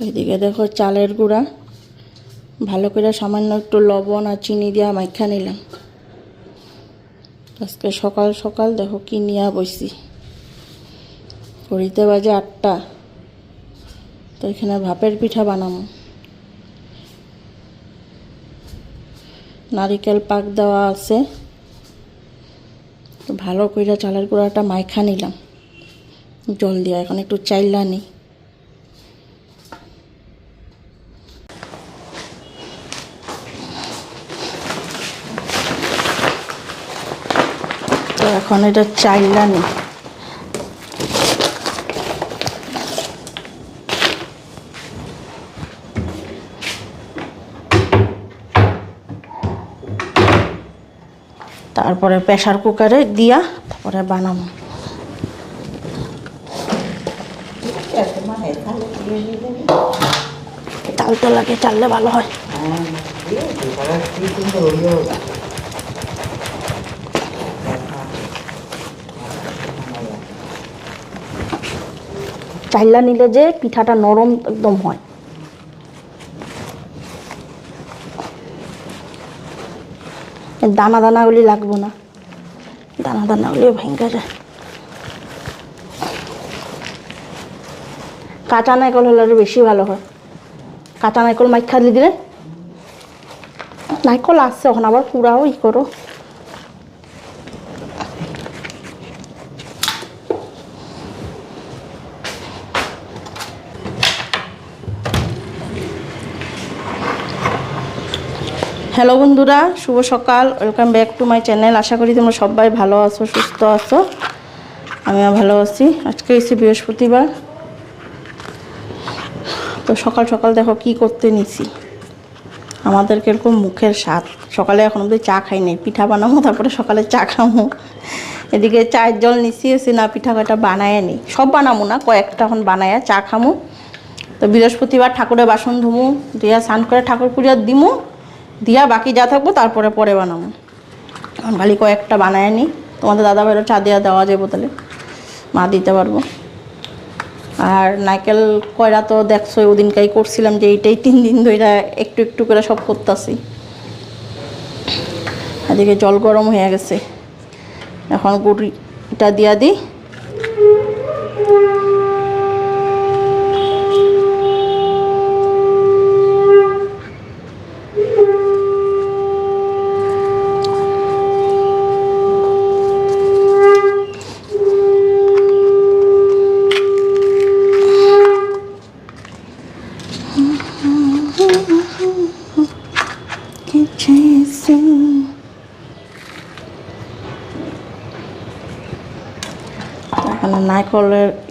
তো এদিকে দেখো চালের গুঁড়া। ভালো করে সামান্য একটু লবণ আর চিনি দিয়া মাইখা নিলাম। আজকে সকাল সকাল দেখো কি নিয়ে বসছি ঘড়িতে বাজে আটটা। তো এখানে ভাপের পিঠা বানাবো। নারিকেল পাক দেওয়া আছে। তো ভালো করে চালের গুঁড়াটা মাইখা নিলাম। জল দিয়া, এখন একটু চাইলা নিই তো এখন এটা চাইলা নিই তারপরে প্রেশার কুকারে দিয়া তারপরে বানাবো। চাল তো লাগে, চাললে ভালো হয়। চাইলা নিলে যে পিঠাটা নরম একদম হয়। দানা দানাগুলি লাগবো না। দানা দানাগুলি ভেঙে যায়। কাঁচা নারকেল হলে আরও বেশি ভালো হয়। কাঁচা নারকেল মাইখা দিয়ে দিলে নারকেল আসছে এখন, আবার পুরাও ই করো। হ্যালো বন্ধুরা, শুভ সকাল welcome back to my channel আশা করি তোমরা সবাই ভালো আছো, সুস্থ আছো। আমিও ভালো আছি। আজকে এসে বৃহস্পতিবার। তো সকাল সকাল দেখো কি করতে নিছি। আমাদের কীরকম মুখের স্বাদ। সকালে এখন অব্দি চা খাই নাই, পিঠা বানাবো, তারপরে সকালে চা খামো এদিকে চায়ের জল নিছি এসে না পিঠা কয়টা বানায় নি। সব বানাবো না, কয়েকটা এখন বানায় চা খামো। তো বৃহস্পতিবার ঠাকুরের বাসন ধুমু দিয়া স্নান করে ঠাকুর পূজা দিমু। দিয়া বাকি যা থাকব তারপরে পরে বানাবো। এখন খালি কয়েকটা বানায় নি। তোমাদের দাদা ভাইয়েরও চা দেওয়া দেওয়া যাবে তাহলে। মা দিতে পারব। আর নাইকেল কয়রা তো দেখছ ওদিনকাই করছিলাম যে এইটাই তিন দিন ধরে একটু একটু করে সব করতেছি। এদিকে জল গরম হয়ে গেছে। এখন গুড়িটা দিয়া দিই।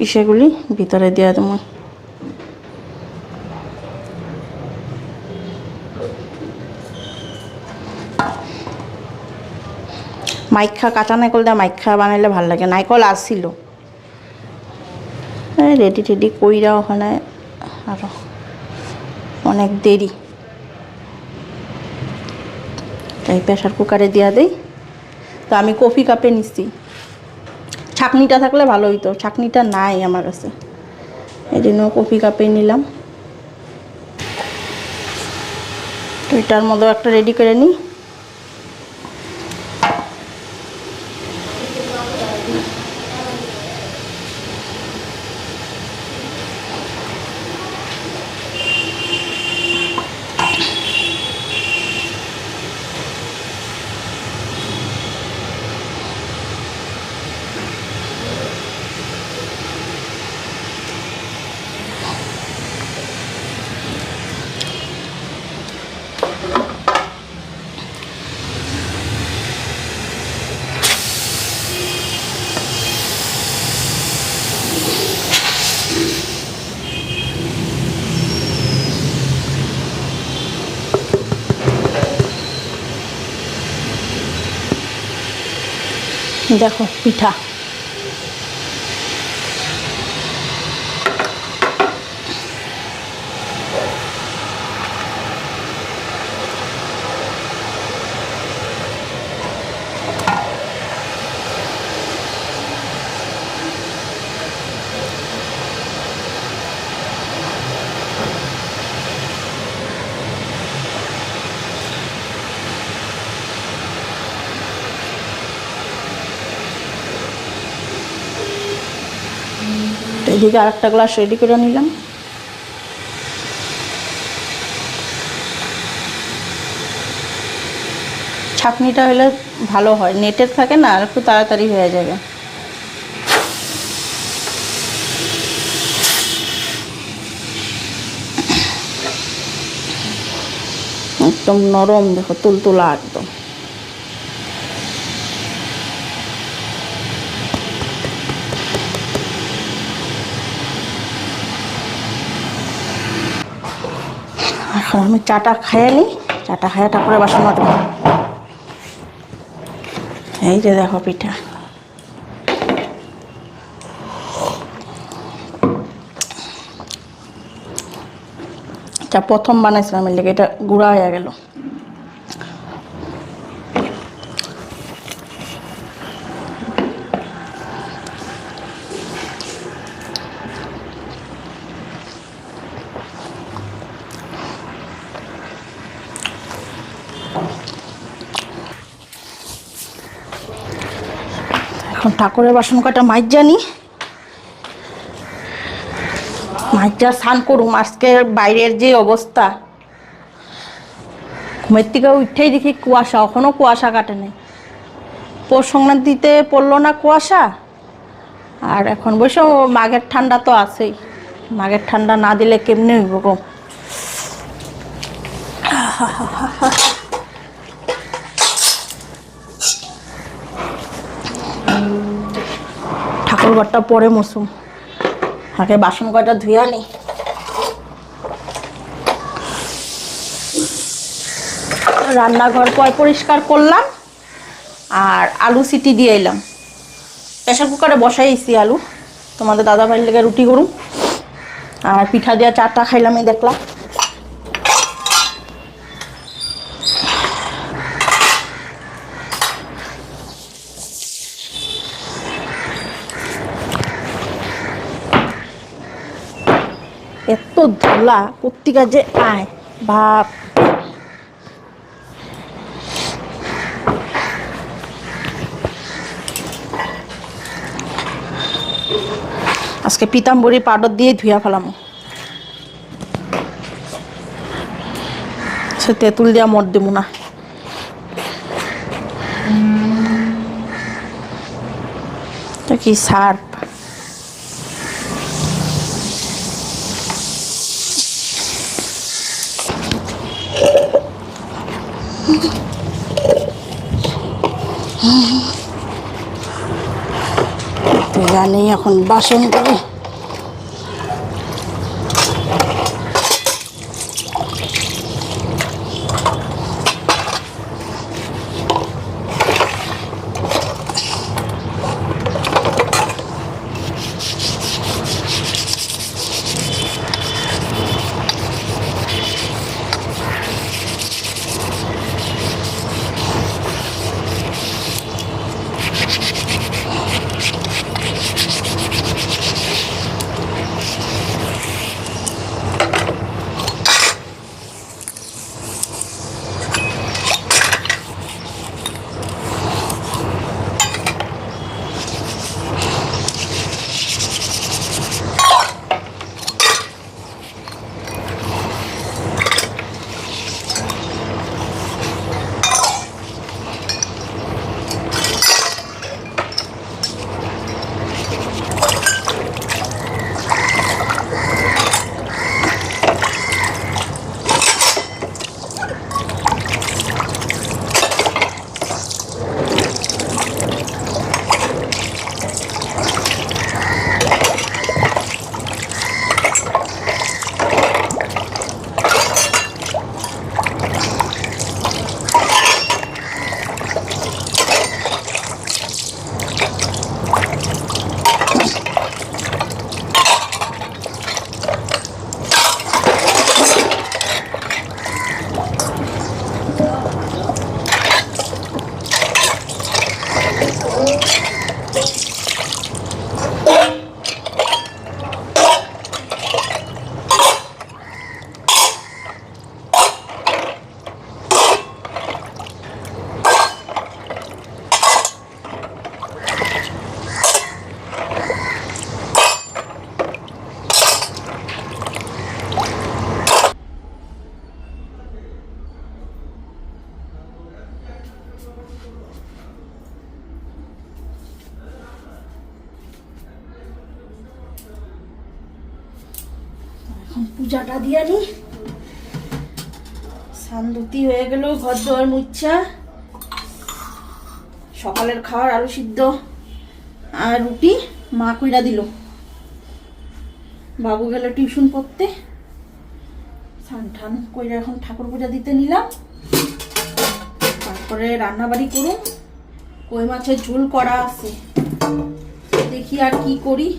ইসেগুলি ভিতরে দিয়ে দেবো। মাইখা, কাঁচা নারকল দিয়ে মাইখা বানাইলে ভালো লাগে। নারকল আসছিল রেডি টেডি কইরা ওখানে আরও অনেক দেরি। তাই প্রেশার কুকারে দিয়া দেই। তো আমি কফি কাপে নিচ্ছি ছাকনিটা থাকলে ভালো হইতো। ছাকনিটা নাই আমার কাছে। এই জন্য কফি কাপে নিলাম। তো এটার মধ্যেও একটা রেডি করে নিই। দেখো পিঠা। তো এদিকে আরেকটা গ্লাস রেডি করে নিলাম। ছাঁকনিটা হলে ভালো হয়, নেটের থাকে না, আর একটু তাড়াতাড়ি হয়ে যাবে। একদম নরম, দেখো তুলতুলা একদম। এখন আমি চাটা খাইয়ে নিই। চাটা খাইয়া তারপরে বাসন মাটব এই যে দেখো পিঠা। প্রথম বানাইছিলাম এটা গুঁড়া হয়ে গেল। ঠাকুরের বাসন কটা মাইজ জানি মাইজা স্নান করুম, আজকে বাইরের যে অবস্থা। ঘুমের থেকে উঠেই দেখি কুয়াশা এখনও কুয়াশা কাটে নাই। পৌষ সংক্রান্তিতে পড়ল না কুয়াশা? আর এখন বসে মাঘের ঠান্ডা তো আছেই। মাঘের ঠান্ডা না দিলে কেমনি হইব গো? ঠাকুর ঘরটা পরে মৌসুম আগে বাসন কয়টা ধুয়ে নি রান্নাঘর পয় পরিষ্কার করলাম, আর আলু সিটি দিয়ে এলাম। প্রেশার কুকারে বসাইছি আলু। তোমাদের দাদা ভাইয়ের লেগে রুটি করুম। আর পিঠা দিয়া চারটা খাইলাম, এই দেখলাম এত ধুলা পত্রিকা যে আয়, বাপ। আজকে পিতাম্বরী পাউডার দিয়ে ধুয়া ফেলাম। সে তেঁতুল দিয়া মর দেবো না। কি সার্ফ তো জানি এখন বাসন করে পূজাটা দিয়ে নি। সান্দুতি হয়ে গেল ঘর দোয়ার মুচ্ছা। সকালের খাওয়ার আলু সিদ্ধ। আর রুটি মা কইরা দিল। বাবু গেল টিউশন পড়তে। স্নান ঠান কইরা এখন ঠাকুর পূজা দিতে নিলাম। তারপরে রান্না বাড়ি করুন। কই মাছের ঝোল করা আছে। দেখি আর কি করি।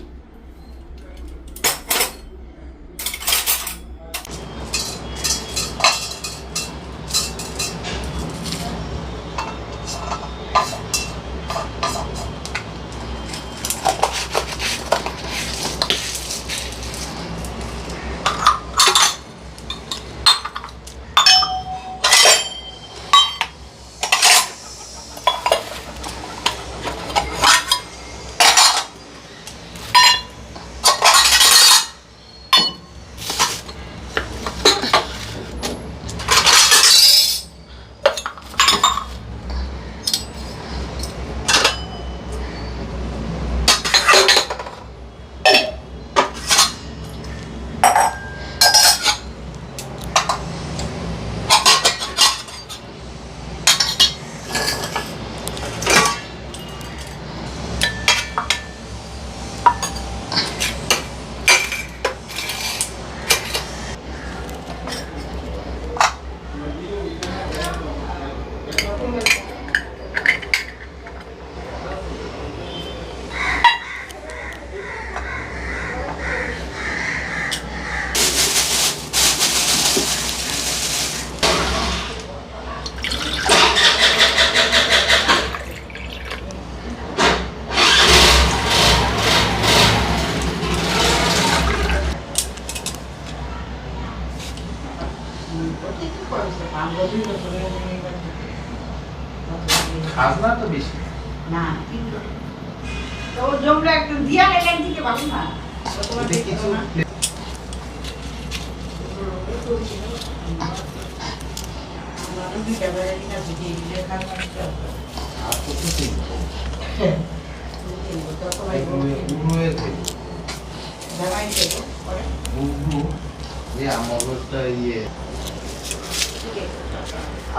আমার ওটা ইয়ে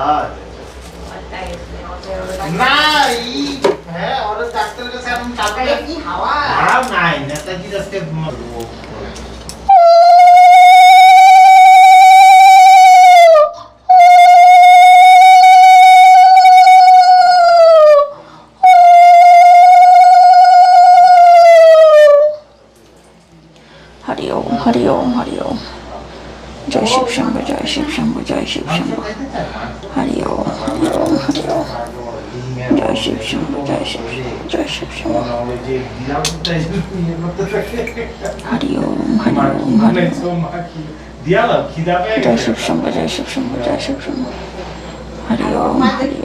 আর না ই হ্যাঁ ওরা ডাক্তারের কাছে এখন কালকে কি হাওয়া আরাম নাই নেতাজি আজকে ও- হরি ওম হরি ওম হরি ওম জয় শিব শম্ভ জয় শিব শম্ভ জয় শিব শম্ভ হরি ওম হরি ওম হরি ওম জয় শিব শম্ভ জয় শিব শম্ভ জয় শিব শম্ভ ওই যে দিলামটা ইয়ে করতে থাকে হরি ওম হরি ওম হরি ওম দিয়ালাম খিদা পেয়ে জয় গেছে শিব শম্ভ জয় শিব শম্ভ জয় শিব শম্ভ হরি ওম হরি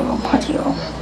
ওম হরি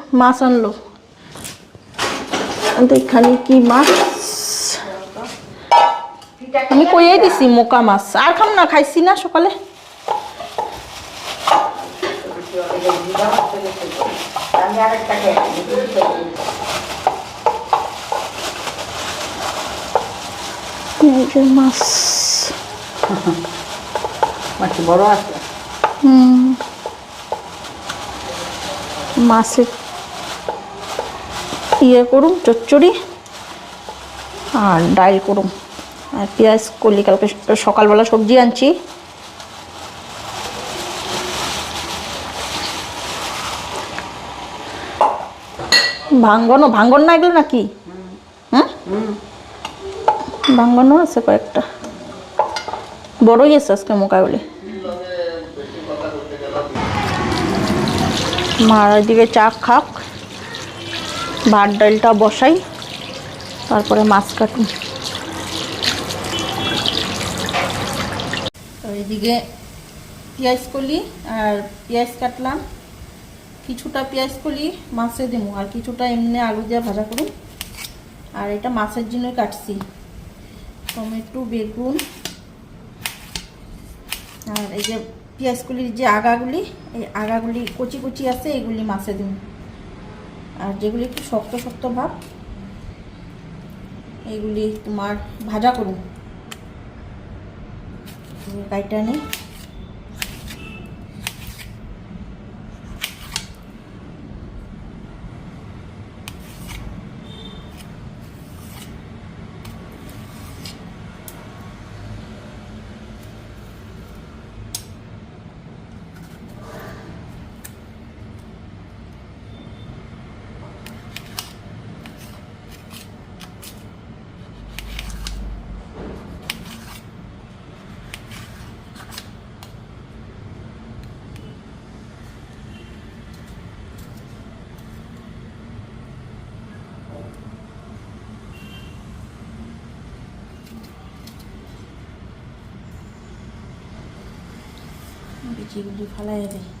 মাছ আনলো। এখানে কি মাছ? আমি কইয়াই দিছি মোকা মাছ। আর খাম না খাইছি না সকালে। মাছ। মাছ বড় আছে? হুম। মাছের ইয়ে চচ্চড়ি আর ডাইল করুম। আর পেঁয়াজ করলি, কালকে সকালবেলা সবজি আনছি। ভাঙ্গনও, ভাঙ্গন না এগুলো নাকি? হ্যাঁ ভাঙ্গনও আছে কয়েকটা। বড়ই আছে আজকে মোকাবিলে। মার ওইদিকে চা খাক। ভাত ডালটা বসাই, তারপরে মাছ কাটুন। তো এদিকে পেঁয়াজ কলি আর পেঁয়াজ কাটলাম। কিছুটা পেঁয়াজ কলি মাছে দেবো, আর কিছুটা এমনি আলু দিয়ে ভাজা করুন। আর এটা মাছের জন্য কাটছি। টমেটো, বেগুন, আর এই যে পেঁয়াজগুলির যে আগাগুলি, এই আগাগুলি কচি কচি আছে, এগুলি মাছে দিন আর যেগুলি একটু শক্ত শক্ত ভাব এইগুলি তোমার ভাজা করুন কাইটা নেই। বিচিগুলি ফালাই দেয়।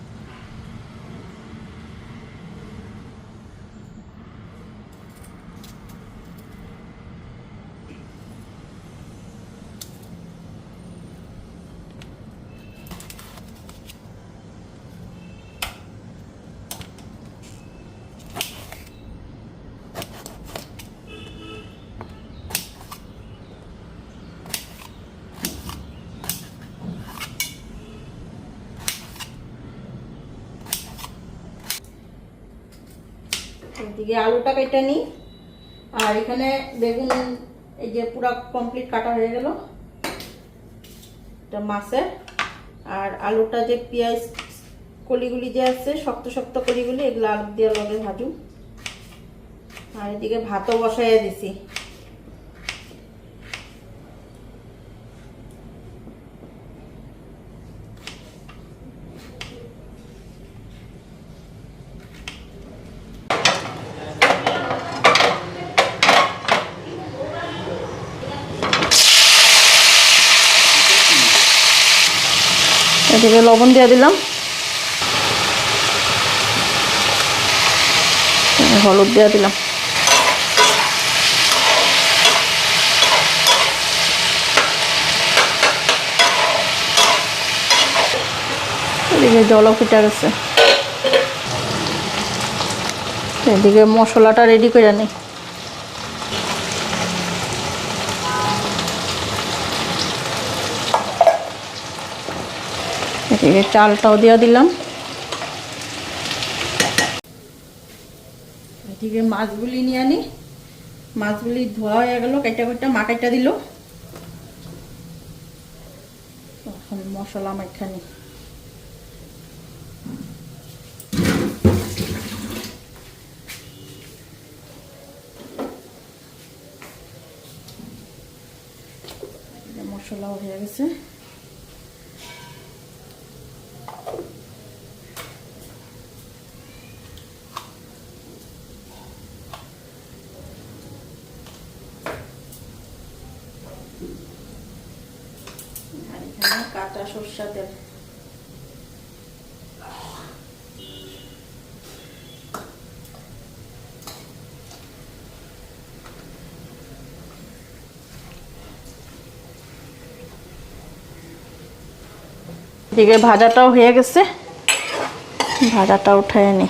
এদিকে আলুটা কেটে নিই। আর এখানে বেগুন, এই যে পুরা কমপ্লিট কাটা হয়ে গেল। এটা মাছের আর আলুটা যে পেঁয়াজ কলিগুলি যে আছে, শক্ত শক্ত কলিগুলি, এগুলো আলু দিয়ে লগে ভাজু আর এদিকে ভাতও বসাইয়া দিছি এদিকে লবণ দিয়ে দিলাম। হলুদ দিয়ে দিলাম। এদিকে জলও ফুটে গেছে। এদিকে মশলাটা রেডি করে নিই এদিকে চালটাও দিয়ে দিলাম। এদিকে মাছগুলি নিয়ে আনি। মাছগুলি ধোয়া হয়ে গেল, কাইটা কাইটা মা কাইটা দিল। এখন মশলা মাইখানি মশলাও হয়ে গেছে। সরষা তেল এদিকে ভাজাটাও হয়ে গেছে। ভাজাটা উঠায় নি।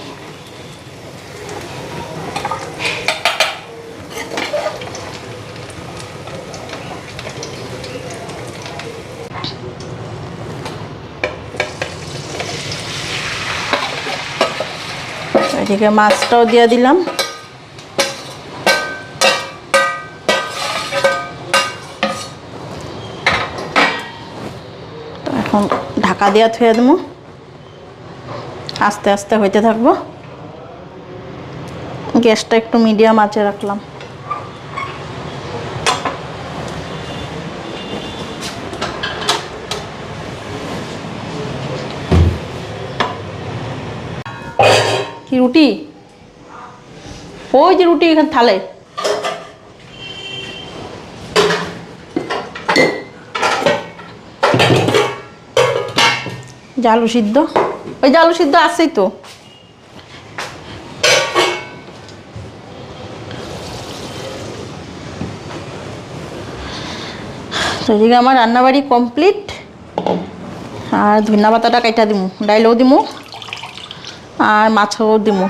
এদিকে মাছটাও দিয়ে দিলাম। এখন ঢাকা দিয়া থুয়ে দেবো। আস্তে আস্তে হইতে থাকব। গ্যাসটা একটু মিডিয়াম আঁচে রাখলাম। রুটি? ওই যে রুটি এখানে থালে। জালু সিদ্ধ। ওই জালু সিদ্ধ আছেই তো। আমার রান্নাবাড়ি কমপ্লিট। আর ধনিয়া পাতাটা কাইটা দিমু, ডাইলও দিমু। আর মাছও দিমু।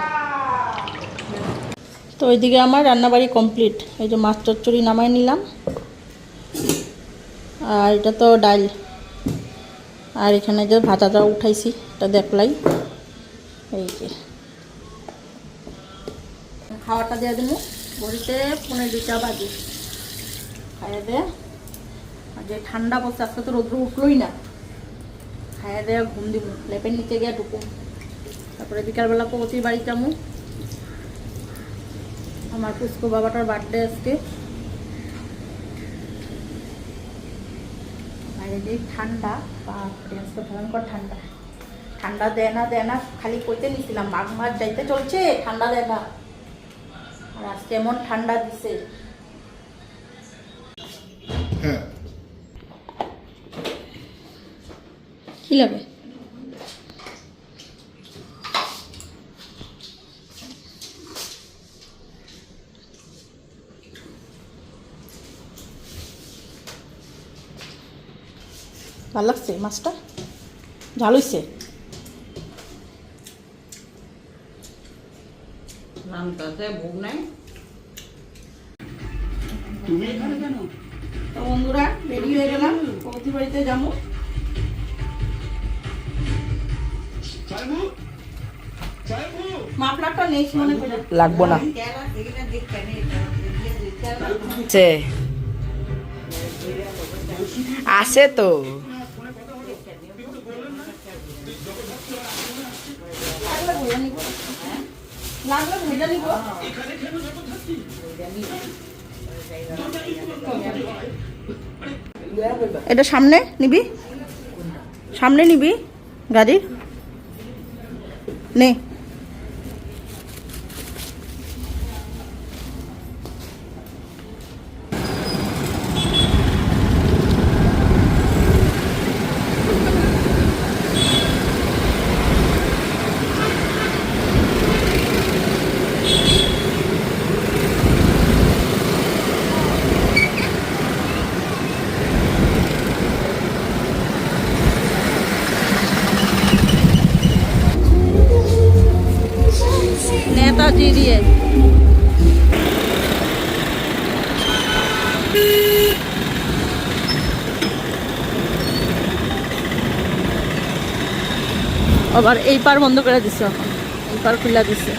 তো ওইদিকে আমার রান্নাবাড়ি কমপ্লিট এই যে মাছ চচ্চড়ি নামাই নিলাম। আর এটা তো ডাল আর এখানে যে ভাজাটা উঠাইছি, এটা দেখলাই এই যে। খাওয়াটা দিয়ে দিমু। বলতে পনেরো দুইটা বাজে। খাইয়ে দে। আর যে ঠান্ডা বসে আজকে তো রোদ্র উঠলোই না। খাইয়ে দেয়া ঘুম দিব লেপের নিচে গিয়ে ঢুকুম। তারপরে বিকালবেলা কবতির বাড়ি যাব। আমার পুষ্কু বাবাটার বার্থডে আজকে। বাইরে যে ঠান্ডা বাপরে আজকে ভয়ঙ্কর ঠান্ডা। ঠান্ডা দেয় না দেয় না খালি কইতে নিছিলাম মাঘ মাস যাইতে চলছে ঠান্ডা দেয় না। আর আজকে এমন ঠান্ডা দিছে। হ্যাঁ। কি লাগে? ভালো লাগছে মাছটা? ঝাল হইছে? রামতাতে ভোগ নাই। তো বন্ধুরা রেডি হয়ে গেলাম। কৌতি বাড়িতে যাব। মনে লাগবো না। আছে তো। এটা সামনে নিবি? সামনে নিবি গাড়ির নে নেতাজি দিয়ে আবার এই পার বন্ধ করে দিছে এখন। এই পার খুলে দিছে।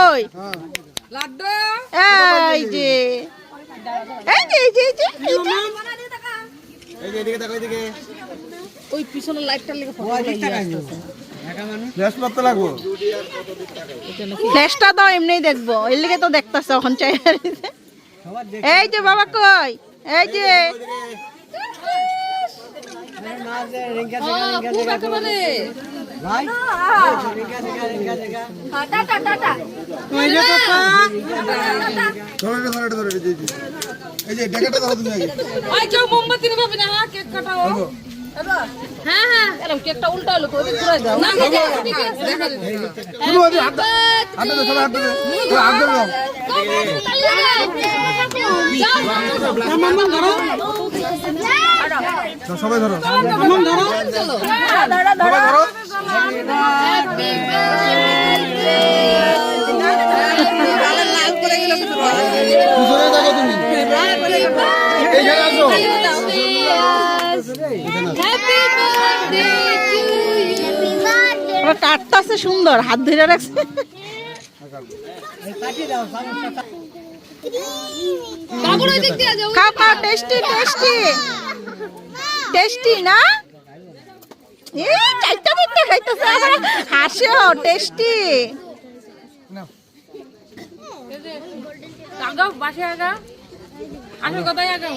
কই? এই যে। এই যে এই যে এই যে এই যে। এদিকে দেখো এদিকে। ওই পিছনের লাইটটার লেগে ফ্ল্যাশটা দাও এমনিই দেখব। এর লিগে তো দেখতেছে এখন চাই এই যে বাবা কই? এই যে। মোমবাতি নিবে না হ্যাঁ কেক কাটাও হ্যাঁ হ্যাঁ এরকম কেকটা উল্টা হলো তো ওদিক ঘুরে দাও না হাত হাত দাও সবাই হাত দাও হাত দাও দাও, সবাই ধরো সবাই ধরো তুমি আবার কাঠটা আছে সুন্দর হাত ধরে রাখছে। খাও খাও টেস্টি টেস্টি। টেস্টি না? এই খাইতেছে আবার। হাসেও টেস্টি। আগাও বাসে আগাও। আসল কথাই আগাও।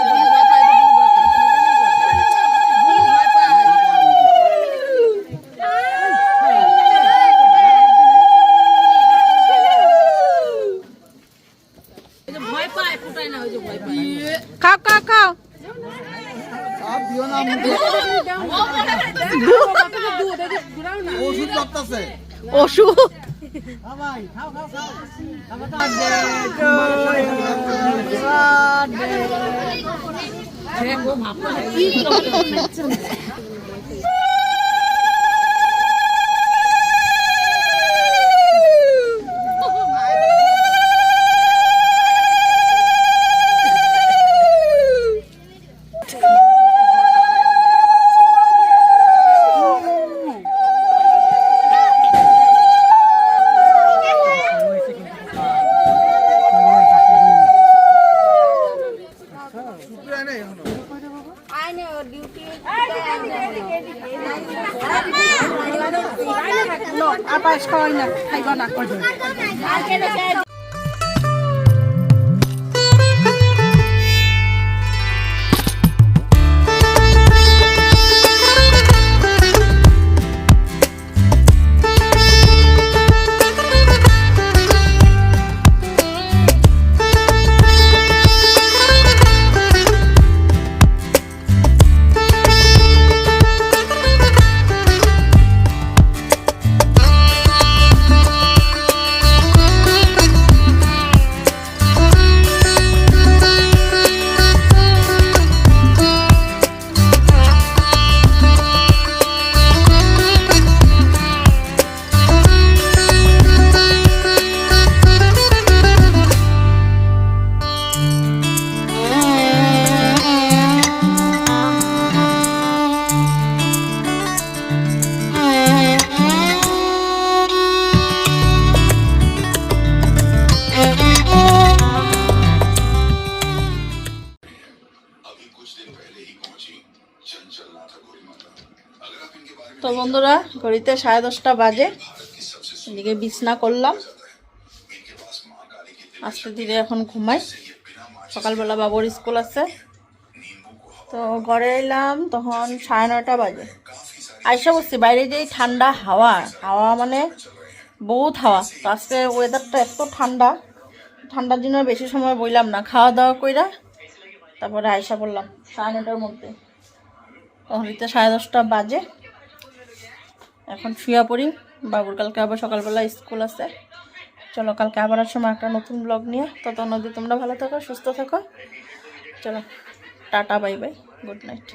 ভয় পায় ফুটায় না ওই যে ভয় পায় খাও খাও খাও ওষুধ লাগতেছে ওষুধ? বন্ধুরা, ঘড়িতে সাড়ে দশটা বাজে। এদিকে বিছনা করলাম। আস্তে ধীরে এখন ঘুমাই। সকালবেলা বাবুর স্কুল আছে। তো ঘরে এলাম তখন সাড়ে নয়টা বাজে। আইসা বসছি বাইরে যেই ঠান্ডা হাওয়া। হাওয়া মানে বহুত হাওয়া। তো আজকে ওয়েদারটা এত ঠান্ডা। ঠান্ডার জন্য বেশি সময় বইলাম না। খাওয়া দাওয়া কইরা তারপরে আইসা পড়লাম সাড়ে নটার মধ্যে। ঘড়িতে সাড়ে দশটা বাজে। এখন শুয়া পড়ি। বাবুর কালকে আবার সকালবেলা স্কুল আছে। চলো, কালকে আবার সময় একটা নতুন ব্লগ নিয়ে। তত নদী তোমরা ভালো থাকো, সুস্থ থাকো। চলো, tata, bye bye good night